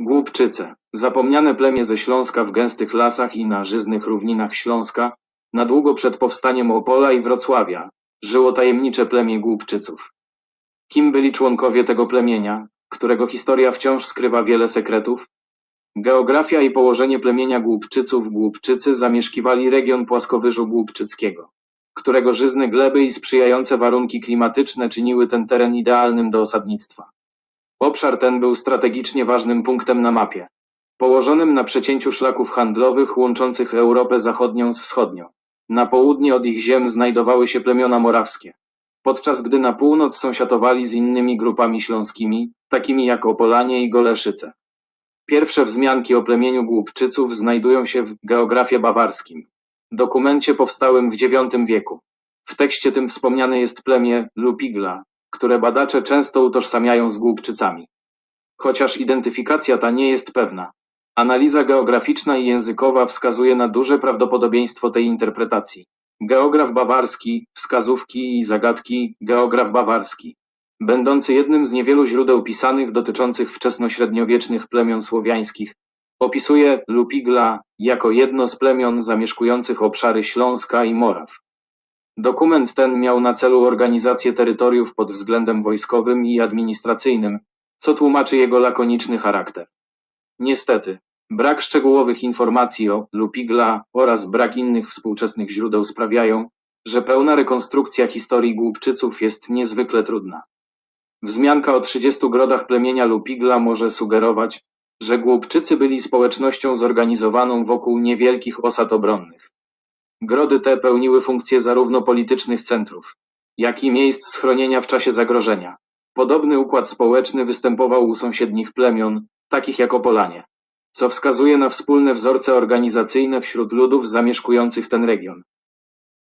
Głupczyce, zapomniane plemię ze Śląska w gęstych lasach i na żyznych równinach Śląska, na długo przed powstaniem Opola i Wrocławia, żyło tajemnicze plemię Głupczyców. Kim byli członkowie tego plemienia, którego historia wciąż skrywa wiele sekretów? Geografia i położenie plemienia Głupczyców Głupczycy zamieszkiwali region płaskowyżu Głupczyckiego, którego żyzne gleby i sprzyjające warunki klimatyczne czyniły ten teren idealnym do osadnictwa. Obszar ten był strategicznie ważnym punktem na mapie, położonym na przecięciu szlaków handlowych łączących Europę Zachodnią z Wschodnią. Na południe od ich ziem znajdowały się plemiona morawskie, podczas gdy na północ sąsiadowali z innymi grupami śląskimi, takimi jak Opolanie i Goleszyce. Pierwsze wzmianki o plemieniu Głupczyców znajdują się w Geografie Bawarskim, dokumencie powstałym w IX wieku. W tekście tym wspomniane jest plemię Lupigla, które badacze często utożsamiają z Głupczycami. Chociaż identyfikacja ta nie jest pewna, analiza geograficzna i językowa wskazuje na duże prawdopodobieństwo tej interpretacji. Geograf bawarski, wskazówki i zagadki, geograf bawarski, będący jednym z niewielu źródeł pisanych dotyczących wczesnośredniowiecznych plemion słowiańskich, opisuje Lupigla jako jedno z plemion zamieszkujących obszary Śląska i Moraw. Dokument ten miał na celu organizację terytoriów pod względem wojskowym i administracyjnym, co tłumaczy jego lakoniczny charakter. Niestety, brak szczegółowych informacji o Lupigla oraz brak innych współczesnych źródeł sprawiają, że pełna rekonstrukcja historii Głupczyców jest niezwykle trudna. Wzmianka o 30 grodach plemienia Lupigla może sugerować, że Głupczycy byli społecznością zorganizowaną wokół niewielkich osad obronnych. Grody te pełniły funkcje zarówno politycznych centrów, jak i miejsc schronienia w czasie zagrożenia. Podobny układ społeczny występował u sąsiednich plemion, takich jak Opolanie, co wskazuje na wspólne wzorce organizacyjne wśród ludów zamieszkujących ten region.